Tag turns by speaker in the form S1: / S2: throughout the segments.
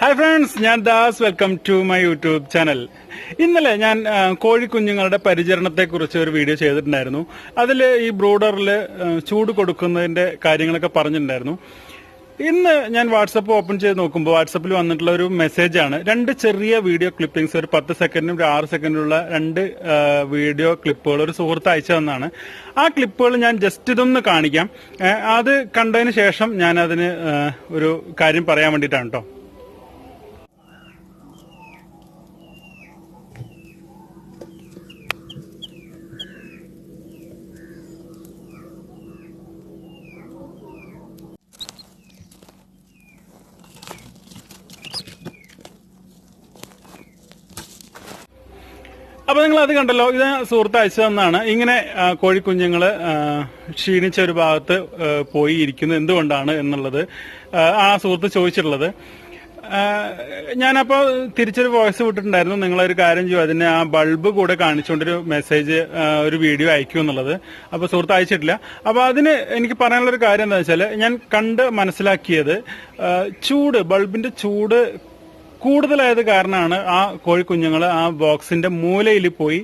S1: Hi friends ഞാൻ Das. Welcome to my YouTube channel ഇന്നലെ ഞാൻ കോഴിക്കുഞ്ഞുങ്ങളുടെ പരിചരണത്തെ കുറിച്ച് ഒരു വീഡിയോ ചെയ്തിട്ടുണ്ടായിരുന്നു. അതിൽ ഈ ബ്രൂഡറിൽ ചൂട് കൊടുക്കുന്നതിന്റെ കാര്യങ്ങളൊക്കെ പറഞ്ഞിട്ടുണ്ടായിരുന്നു. ഇന്ന് ഞാൻ വാട്സപ്പ് ഓപ്പൺ ചെയ്ത് നോക്കുമ്പോൾ വാട്സപ്പിൽ വന്നിട്ടുള്ള ഒരു മെസ്സേജ് ആണ്. രണ്ട് ചെറിയ വീഡിയോ ക്ലിപ്പിംഗ്സ് ഒരു പത്ത് സെക്കൻഡും ഒരു ആറ് സെക്കൻഡുള്ള രണ്ട് വീഡിയോ ക്ലിപ്പുകൾ ഒരു സുഹൃത്ത് അയച്ചു തന്നാണ്. ആ ക്ലിപ്പുകൾ ഞാൻ ജസ്റ്റ് ഇതൊന്ന് കാണിക്കാം. അത് കണ്ടതിന് ശേഷം ഞാൻ അതിന് ഒരു കാര്യം പറയാൻ വേണ്ടിയിട്ടാണ് കേട്ടോ അപ്പൊ നിങ്ങൾ അത് കണ്ടല്ലോ. ഇത് സുഹൃത്ത് അയച്ചു തന്നാണ്. ഇങ്ങനെ കോഴിക്കുഞ്ഞുങ്ങൾ ക്ഷീണിച്ച ഒരു ഭാഗത്ത് പോയി ഇരിക്കുന്നത് എന്തുകൊണ്ടാണ് എന്നുള്ളത് ആ, സുഹൃത്ത് ചോദിച്ചിട്ടുള്ളത്. ഞാനപ്പോ തിരിച്ചൊരു വോയിസ് വിട്ടിട്ടുണ്ടായിരുന്നു. നിങ്ങളൊരു കാര്യം ചെയ്യും. അതിന് ആ ബൾബ് കൂടെ കാണിച്ചുകൊണ്ടൊരു മെസ്സേജ് ഒരു വീഡിയോ അയക്കും എന്നുള്ളത്. അപ്പൊ സുഹൃത്ത് അയച്ചിട്ടില്ല. അപ്പൊ അതിന് എനിക്ക് പറയാനുള്ള ഒരു കാര്യം എന്താ വെച്ചാൽ ഞാൻ കണ്ട് മനസ്സിലാക്കിയത് ചൂട് ബൾബിന്റെ ചൂട് കൂടുതലായത് കാരണമാണ് ആ കോഴിക്കുഞ്ഞുങ്ങൾ ആ ബോക്സിന്റെ മൂലയിൽ പോയി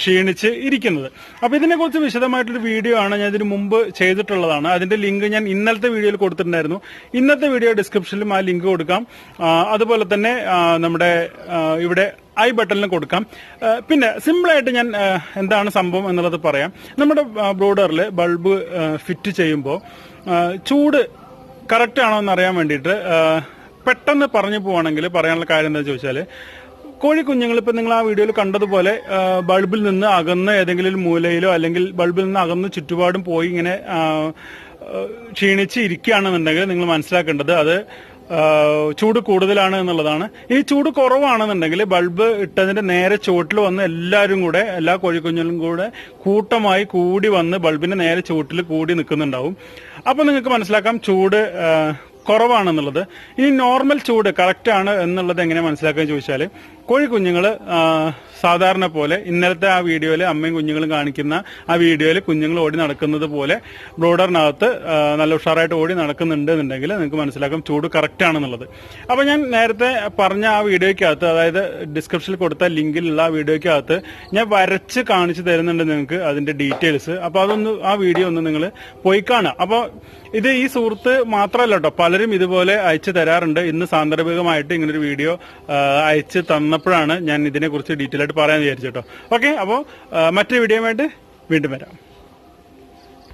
S1: ക്ഷീണിച്ച് ഇരിക്കുന്നത്. അപ്പൊ ഇതിനെക്കുറിച്ച് വിശദമായിട്ടൊരു വീഡിയോ ആണ് ഞാൻ ഇതിനു മുമ്പ് ചെയ്തിട്ടുള്ളതാണ്. അതിന്റെ ലിങ്ക് ഞാൻ ഇന്നലത്തെ വീഡിയോയിൽ കൊടുത്തിട്ടുണ്ടായിരുന്നു. ഇന്നത്തെ വീഡിയോ ഡിസ്ക്രിപ്ഷനിലും ആ ലിങ്ക് കൊടുക്കാം. അതുപോലെ തന്നെ നമ്മുടെ ഇവിടെ ഐ ബട്ടണിൽ കൊടുക്കാം. പിന്നെ സിമ്പിളായിട്ട് ഞാൻ എന്താണ് സംഭവം എന്നുള്ളത് പറയാം. നമ്മുടെ ബ്രോഡറിൽ ബൾബ് ഫിറ്റ് ചെയ്യുമ്പോൾ ചൂട് കറക്റ്റ് ആണോ എന്ന് അറിയാൻ വേണ്ടിയിട്ട് പെട്ടെന്ന് പറഞ്ഞു പോവാണെങ്കിൽ പറയാനുള്ള കാര്യം എന്താ ചോദിച്ചാൽ കോഴി കുഞ്ഞുങ്ങൾ ഇപ്പൊ നിങ്ങൾ ആ വീഡിയോയിൽ കണ്ടതുപോലെ ബൾബിൽ നിന്ന് അകന്ന് ഏതെങ്കിലും മൂലയിലോ അല്ലെങ്കിൽ ബൾബിൽ നിന്ന് അകന്ന് ചുറ്റുപാടും പോയി ഇങ്ങനെ ക്ഷീണിച്ച് ഇരിക്കുകയാണെന്നുണ്ടെങ്കിൽ നിങ്ങൾ മനസ്സിലാക്കേണ്ടത് അത് ചൂട് കൂടുതലാണ് എന്നുള്ളതാണ്. ഈ ചൂട് കുറവാണെന്നുണ്ടെങ്കിൽ ബൾബ് ഇട്ടതിന്റെ നേരെ ചുവട്ടിൽ വന്ന് എല്ലാവരും കൂടെ എല്ലാ കോഴിക്കുഞ്ഞുങ്ങളും കൂടെ കൂട്ടമായി കൂടി വന്ന് ബൾബിന്റെ നേരെ ചുവട്ടിൽ കൂടി നിൽക്കുന്നുണ്ടാവും. അപ്പൊ നിങ്ങൾക്ക് മനസ്സിലാക്കാം ചൂട് കുറവാണെന്നുള്ളത്. ഇനി നോർമൽ ചൂട് കറക്റ്റ് ആണ് എന്നുള്ളത് എങ്ങനെ മനസ്സിലാക്കാൻ ചോദിച്ചാൽ കോഴിക്കുഞ്ഞുങ്ങൾ സാധാരണ പോലെ ഇന്നലത്തെ ആ വീഡിയോയിൽ അമ്മയും കുഞ്ഞുങ്ങളും കാണിക്കുന്ന ആ വീഡിയോയിൽ കുഞ്ഞുങ്ങൾ ഓടി നടക്കുന്നത് പോലെ ബ്രോഡറിനകത്ത് നല്ല ഉഷാറായിട്ട് ഓടി നടക്കുന്നുണ്ട് എന്നുണ്ടെങ്കിൽ നിങ്ങൾക്ക് മനസ്സിലാക്കാം ചൂട് കറക്റ്റ് ആണെന്നുള്ളത് അപ്പോൾ ഞാൻ നേരത്തെ പറഞ്ഞ ആ വീഡിയോയ്ക്കകത്ത് അതായത് ഡിസ്ക്രിപ്ഷനിൽ കൊടുത്ത ലിങ്കിലുള്ള ആ വീഡിയോയ്ക്കകത്ത് ഞാൻ വരച്ച് കാണിച്ചു തരുന്നുണ്ട് നിങ്ങൾക്ക് അതിന്റെ ഡീറ്റെയിൽസ്. അപ്പോൾ അതൊന്ന് ആ വീഡിയോ ഒന്ന് നിങ്ങൾ പോയി കാണുക. അപ്പോൾ ഇത് ഈ സുഹൃത്ത് മാത്രമല്ല കേട്ടോ പലരും ഇതുപോലെ അയച്ചു തരാറുണ്ട്. ഇന്ന് സാന്ദർഭികമായിട്ട് ഇങ്ങനൊരു വീഡിയോ അയച്ച് അയച്ച് തന്നപ്പോഴാണ് ഞാൻ ഇതിനെക്കുറിച്ച് ഡീറ്റെയിൽ ആയിട്ട് പറയാൻ വിചാരിച്ചു കേട്ടോ. ഓക്കെ അപ്പോൾ മറ്റൊരു വീഡിയോയുമായിട്ട് വീണ്ടും വരാം.